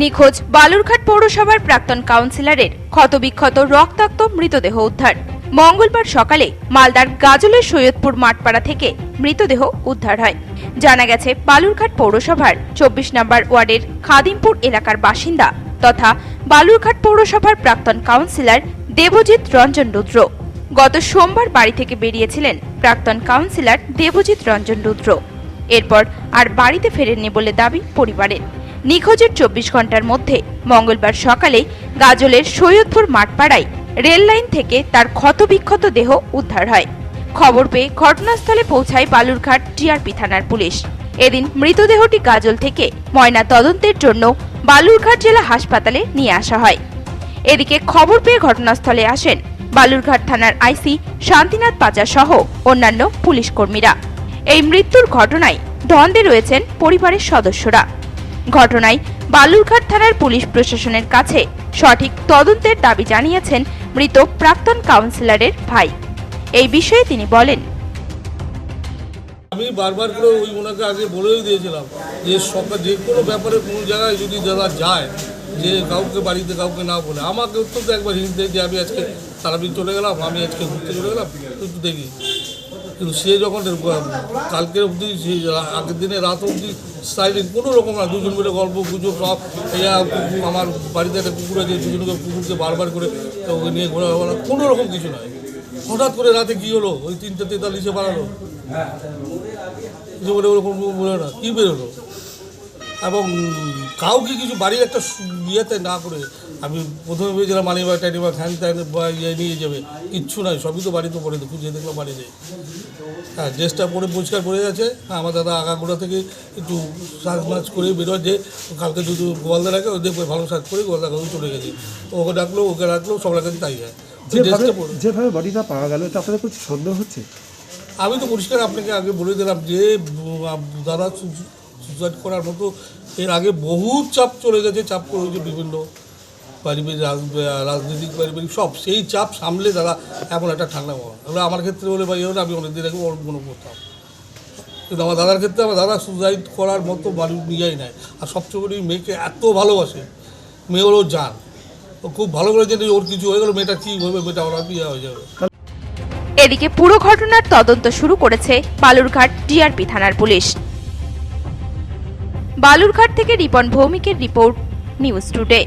নিখোঁজ বালুরঘাট পৌরসভার প্রাক্তন কাউন্সিলরের ক্ষতবিক্ষত রক্তাক্ত মৃতদেহ উদ্ধার। মঙ্গলবার সকালে মালদার গাজলের সৈয়দপুর মাঠপাড়া থেকে মৃতদেহ উদ্ধার হয়। জানা গেছে, বালুরঘাট পৌরসভার চব্বিশ নম্বর ওয়ার্ডের খাদিমপুর এলাকার বাসিন্দা তথা বালুরঘাট পৌরসভার প্রাক্তন কাউন্সিলর দেবজিৎ রঞ্জন রুদ্র। গত সোমবার বাড়ি থেকে বেরিয়েছিলেন প্রাক্তন কাউন্সিলর দেবজিৎ রঞ্জন রুদ্র। এরপর আর বাড়িতে ফেরেননি বলে দাবি পরিবারের। নিখোঁজের চব্বিশ ঘণ্টার মধ্যে মঙ্গলবার সকালে গাজলের সৈয়দপুর মাঠপাড়ায় রেল লাইন থেকে তার ক্ষতবিক্ষত দেহ উদ্ধার হয়। খবর পেয়ে ঘটনাস্থলে পৌঁছায় বালুরঘাট টিআরপি থানার পুলিশ। এদিন মৃতদেহটি গাজল থেকে ময়না তদন্তের জন্য বালুরঘাট জেলা হাসপাতালে নিয়ে আসা হয়। এদিকে খবর পেয়ে ঘটনাস্থলে আসেন বালুরঘাট থানার আইসি শান্তিনাথ পাচা সহ অন্যান্য পুলিশ কর্মীরা। এই মৃত্যুর ঘটনায় দ্বন্দ্বে রয়েছেন পরিবারের সদস্যরা। ঘটনায় বালুরঘাট থানার পুলিশ প্রশাসনের কাছে সঠিক তদন্তের দাবি জানিয়েছেন মৃত প্রাক্তন কাউন্সিলরের ভাই। এই বিষয়ে তিনি বলেন। আমি বারবার করে ওই ওনাকে আগে বলেও দিয়েছিলাম যে সরকার যে কোনো ব্যাপারে কোনো জায়গায় যদি যারা যায়, যে কাউকে বাড়িতে কাউকে না বলে, আমাকে অত্যন্ত একবার হিন্ট দেয় যে আমি আজকে সারাদিন চলে গেলাম, আমি আজকে ঘুরতে চলে গেলাম একটু দেখি। কিন্তু সে যখন, কালকের অবধি আগের দিনে রাত অবধি সাইলেন্ট কোনো রকম না, দুজন মিলে গল্প গুজব সব, এরা আমার বাড়িতে একটা কুকুর আছে, দুজনকে কুকুরকে বারবার করে ওকে নিয়ে ঘোরা না, কোনো রকম কিছু নয়। হঠাৎ করে রাতে কী হলো? ওই তিনটে তেতাল্লিশে বাড়ালো। কিছু বলে ওরকম বলে না, কী বেরোলো? এবং কাউকে কিছু বাড়ির একটা ইয়েতে না করে আমি প্রথমে ভেবেছিলাম মানি বা টাইনি বা ফ্যান ট্যান বা ইয়ে নিয়ে যাবে। কিচ্ছু নাই সবই তো বাড়িতে পড়ে খুঁজে দেখলাম বাড়ি নেই হ্যাঁ ড্রেসটা পরে পরিষ্কার করে গেছে। হ্যাঁ আমার দাদা আগাগোড়া থেকে একটু সাজ মাজ করে বেরোয় যে কালকে যদি গোয়ালদা রাখে ওদের ভালো সাজ করে গোয়ালদা কাছে চলে গেছে। ওকে ডাকলো ওকে রাখল সবার কাছে তাই হয়। যেভাবে পরে যেভাবে বডিটা পাওয়া গেল এটা আপনাদের কিছু সন্দেহ হচ্ছে? আমি তো পরিষ্কার আপনাকে আগে বলে দিলাম যে দাদা সুসাইড করার মতো এর আগে বহু চাপ চলে গেছে চাপ করেছে বিভিন্ন পারিবারিক রাজ- রাজনৈতিক পারিবারিক সব সেই চাপ সামলে দাদা এমন একটা ঠান্ডা এবার আমার ক্ষেত্রে বলে এবার আমি অনেকদিন আগে মনে করতাম। কিন্তু আমার দাদার ক্ষেত্রে আমার দাদা সুসাইড করার মতো বাড়ি নিয়েই নেয় আর সবচেয়ে করে মেয়েকে এত ভালোবাসে, মেয়ে ওরও জান। ও খুব ভালো করে জেনে ওর কিছু হয়ে গেলো, মেয়েটা কী হবে, মেয়েটা ওরা বিয়ে হয়ে যাবে। এদিকে পুরো ঘটনার তদন্ত শুরু করেছে বালুরঘাট টিআরপি থানার পুলিশ। বালুরঘাট থেকে রিপন ভৌমিকের রিপোর্ট, নিউজ টুডে।